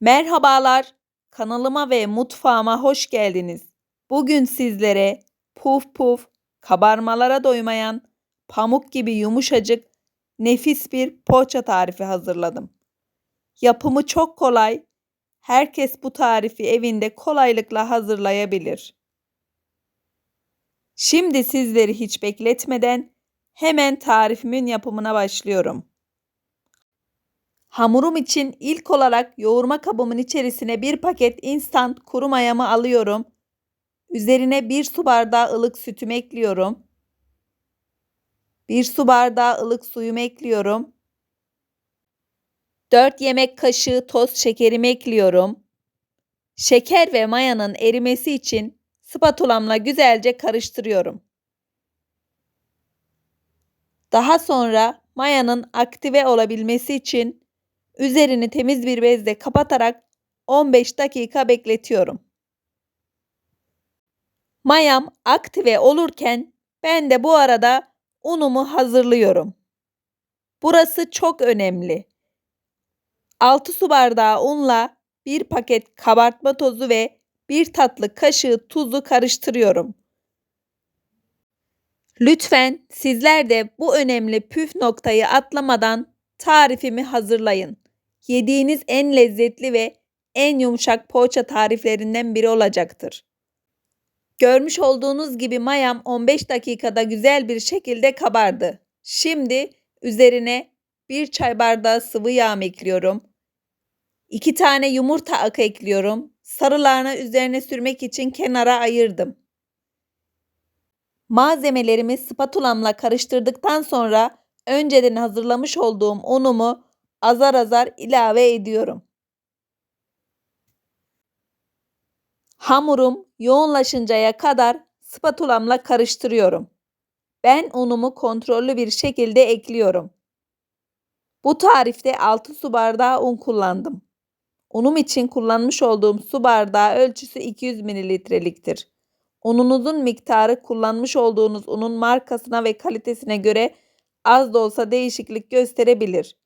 Merhabalar, kanalıma ve mutfağıma hoş geldiniz. Bugün sizlere puf puf, kabarmalara doymayan, pamuk gibi yumuşacık, nefis bir poğaça tarifi hazırladım. Yapımı çok kolay. Herkes bu tarifi evinde kolaylıkla hazırlayabilir. Şimdi sizleri hiç bekletmeden hemen tarifimin yapımına başlıyorum. Hamurum için ilk olarak yoğurma kabımın içerisine bir paket instant kuru mayamı alıyorum. Üzerine bir su bardağı ılık sütümü ekliyorum. Bir su bardağı ılık suyumu ekliyorum. 4 yemek kaşığı toz şekerimi ekliyorum. Şeker ve mayanın erimesi için spatulamla güzelce karıştırıyorum. Daha sonra mayanın aktive olabilmesi için Üzerini temiz bir bezle kapatarak 15 dakika bekletiyorum. Mayam aktive olurken ben de bu arada unumu hazırlıyorum. Burası çok önemli. 6 su bardağı unla 1 paket kabartma tozu ve 1 tatlı kaşığı tuzu karıştırıyorum. Lütfen sizler de bu önemli püf noktayı atlamadan tarifimi hazırlayın yediğiniz en lezzetli ve en yumuşak poğaça tariflerinden biri olacaktır. Görmüş olduğunuz gibi mayam 15 dakikada güzel bir şekilde kabardı. Şimdi üzerine bir çay bardağı sıvı yağ ekliyorum. 2 tane yumurta akı ekliyorum. Sarılarını üzerine sürmek için kenara ayırdım. Malzemelerimi spatulamla karıştırdıktan sonra önceden hazırlamış olduğum unumu azar azar ilave ediyorum. Hamurum yoğunlaşıncaya kadar spatulamla karıştırıyorum. Ben unumu kontrollü bir şekilde ekliyorum. Bu tarifte 6 su bardağı un kullandım. Unum için kullanmış olduğum su bardağı ölçüsü 200 mililitreliktir. Ununuzun miktarı kullanmış olduğunuz unun markasına ve kalitesine göre az da olsa değişiklik gösterebilir.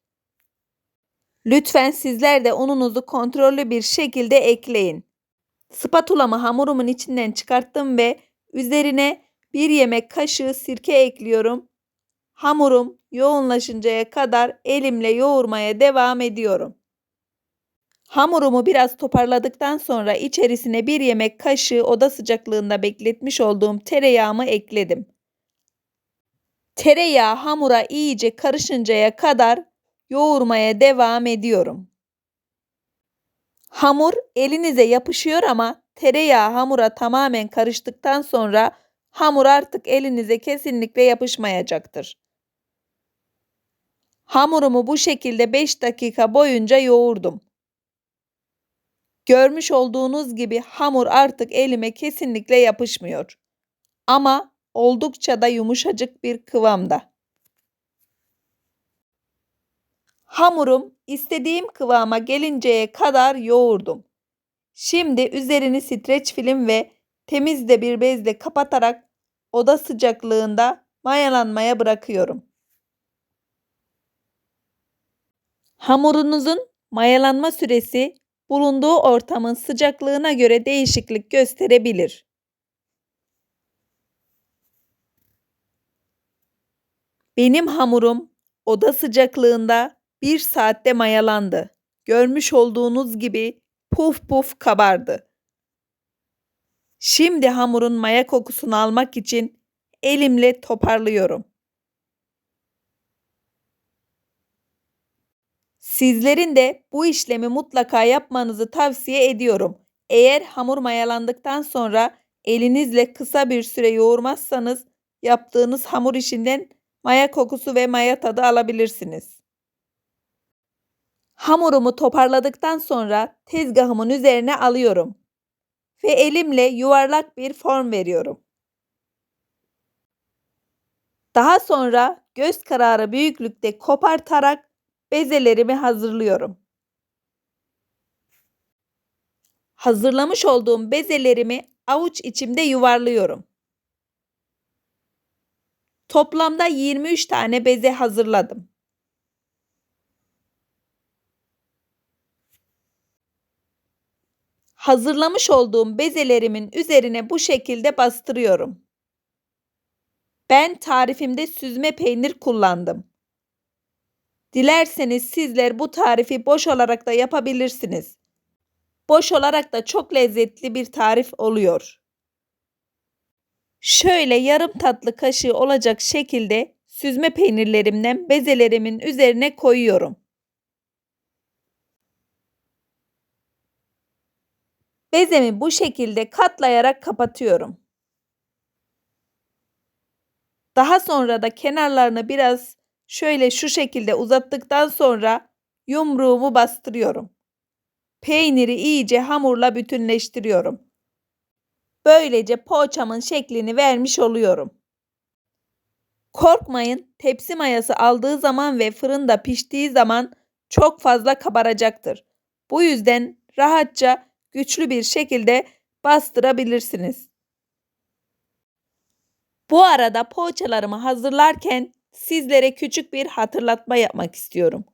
Lütfen sizler de ununuzu kontrollü bir şekilde ekleyin. Spatulamı hamurumun içinden çıkarttım ve üzerine bir yemek kaşığı sirke ekliyorum. Hamurum yoğunlaşıncaya kadar elimle yoğurmaya devam ediyorum. Hamurumu biraz toparladıktan sonra içerisine bir yemek kaşığı oda sıcaklığında bekletmiş olduğum tereyağımı ekledim. Tereyağı hamura iyice karışıncaya kadar yoğurmaya devam ediyorum. Hamur elinize yapışıyor ama tereyağı hamura tamamen karıştıktan sonra hamur artık elinize kesinlikle yapışmayacaktır. Hamurumu bu şekilde 5 dakika boyunca yoğurdum. Görmüş olduğunuz gibi hamur artık elime kesinlikle yapışmıyor. Ama oldukça da yumuşacık bir kıvamda. Hamurum istediğim kıvama gelinceye kadar yoğurdum. Şimdi üzerini streç film ve temiz de bir bezle kapatarak oda sıcaklığında mayalanmaya bırakıyorum. Hamurunuzun mayalanma süresi bulunduğu ortamın sıcaklığına göre değişiklik gösterebilir. Benim hamurum oda sıcaklığında bir saatte mayalandı. Görmüş olduğunuz gibi puf puf kabardı. Şimdi hamurun maya kokusunu almak için elimle toparlıyorum. Sizlerin de bu işlemi mutlaka yapmanızı tavsiye ediyorum. Eğer hamur mayalandıktan sonra elinizle kısa bir süre yoğurmazsanız yaptığınız hamur işinden maya kokusu ve maya tadı alabilirsiniz. Hamurumu toparladıktan sonra tezgahımın üzerine alıyorum ve elimle yuvarlak bir form veriyorum. Daha sonra göz kararı büyüklükte kopartarak bezelerimi hazırlıyorum. Hazırlamış olduğum bezelerimi avuç içimde yuvarlıyorum. Toplamda 23 tane beze hazırladım. Hazırlamış olduğum bezelerimin üzerine bu şekilde bastırıyorum. Ben tarifimde süzme peynir kullandım. Dilerseniz sizler bu tarifi boş olarak da yapabilirsiniz. Boş olarak da çok lezzetli bir tarif oluyor. Şöyle yarım tatlı kaşığı olacak şekilde süzme peynirlerimden bezelerimin üzerine koyuyorum. Bezemi bu şekilde katlayarak kapatıyorum. Daha sonra da kenarlarını biraz şöyle şu şekilde uzattıktan sonra yumruğumu bastırıyorum. Peyniri iyice hamurla bütünleştiriyorum. Böylece poğaçamın şeklini vermiş oluyorum. Korkmayın, tepsi mayası aldığı zaman ve fırında piştiği zaman çok fazla kabaracaktır. Bu yüzden rahatça güçlü bir şekilde bastırabilirsiniz. Bu arada poğaçalarımı hazırlarken sizlere küçük bir hatırlatma yapmak istiyorum.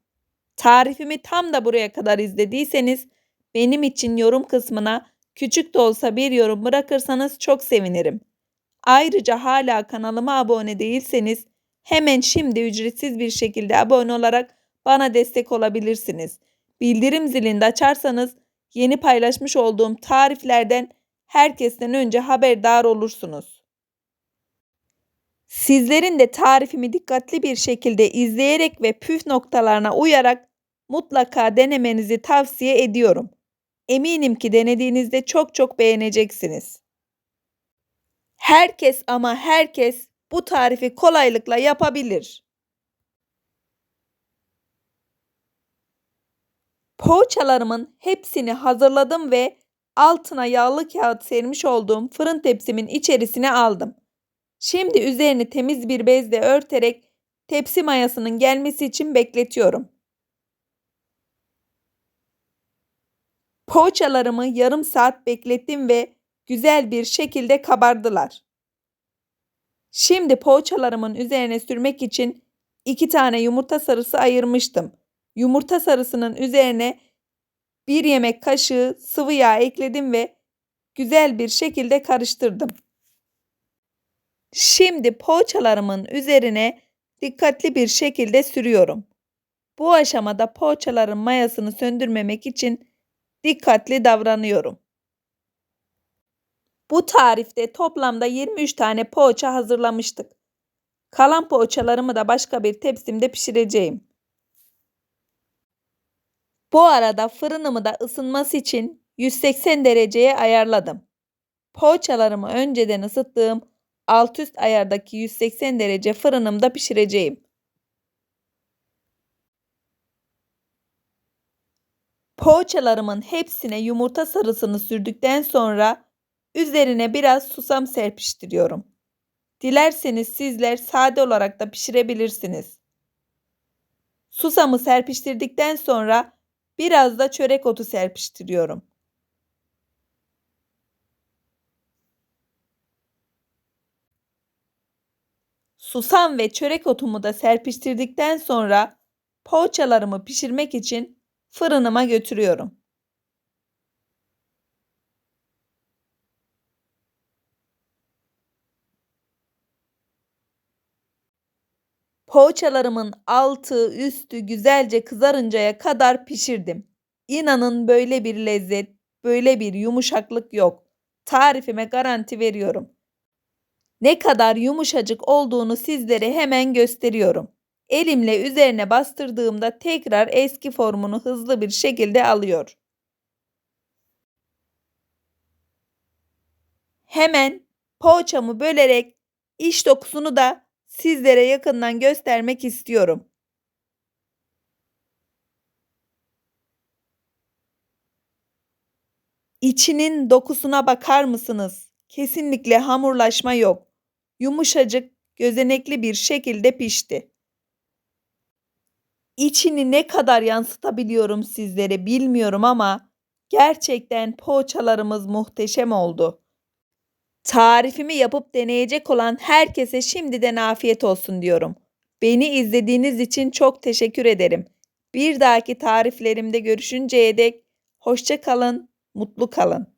Tarifimi tam da buraya kadar izlediyseniz benim için yorum kısmına küçük de olsa bir yorum bırakırsanız çok sevinirim. Ayrıca hala kanalıma abone değilseniz hemen şimdi ücretsiz bir şekilde abone olarak bana destek olabilirsiniz. Bildirim zilini de açarsanız yeni paylaşmış olduğum tariflerden herkesten önce haberdar olursunuz. Sizlerin de tarifimi dikkatli bir şekilde izleyerek ve püf noktalarına uyarak mutlaka denemenizi tavsiye ediyorum. Eminim ki denediğinizde çok çok beğeneceksiniz. Herkes ama herkes bu tarifi kolaylıkla yapabilir. Poğaçalarımın hepsini hazırladım ve altına yağlı kağıt sermiş olduğum fırın tepsimin içerisine aldım. Şimdi üzerini temiz bir bezle örterek tepsi mayasının gelmesi için bekletiyorum. Poğaçalarımı yarım saat beklettim ve güzel bir şekilde kabardılar. Şimdi poğaçalarımın üzerine sürmek için iki tane yumurta sarısı ayırmıştım. Yumurta sarısının üzerine bir yemek kaşığı sıvı yağ ekledim ve güzel bir şekilde karıştırdım. Şimdi poğaçalarımın üzerine dikkatli bir şekilde sürüyorum. Bu aşamada poğaçaların mayasını söndürmemek için dikkatli davranıyorum. Bu tarifte toplamda 23 tane poğaça hazırlamıştık. Kalan poğaçalarımı da başka bir tepsimde pişireceğim. Bu arada fırınımı da ısınması için 180 dereceye ayarladım. Poğaçalarımı önceden ısıttığım alt üst ayardaki 180 derece fırınımda pişireceğim. Poğaçalarımın hepsine yumurta sarısını sürdükten sonra üzerine biraz susam serpiştiriyorum. Dilerseniz sizler sade olarak da pişirebilirsiniz. Susamı serpiştirdikten sonra biraz da çörek otu serpiştiriyorum. Susam ve çörek otumu da serpiştirdikten sonra poğaçalarımı pişirmek için fırınıma götürüyorum. Poğaçalarımın altı üstü güzelce kızarıncaya kadar pişirdim. İnanın böyle bir lezzet, böyle bir yumuşaklık yok. Tarifime garanti veriyorum. Ne kadar yumuşacık olduğunu sizlere hemen gösteriyorum. Elimle üzerine bastırdığımda tekrar eski formunu hızlı bir şekilde alıyor. Hemen poğaçamı bölerek iç dokusunu da sizlere yakından göstermek istiyorum. İçinin dokusuna bakar mısınız? Kesinlikle hamurlaşma yok. Yumuşacık, gözenekli bir şekilde pişti. İçini ne kadar yansıtabiliyorum sizlere bilmiyorum ama gerçekten poğaçalarımız muhteşem oldu. Tarifimi yapıp deneyecek olan herkese şimdiden afiyet olsun diyorum. Beni izlediğiniz için çok teşekkür ederim. Bir dahaki tariflerimde görüşünceye dek hoşça kalın, Mutlu kalın.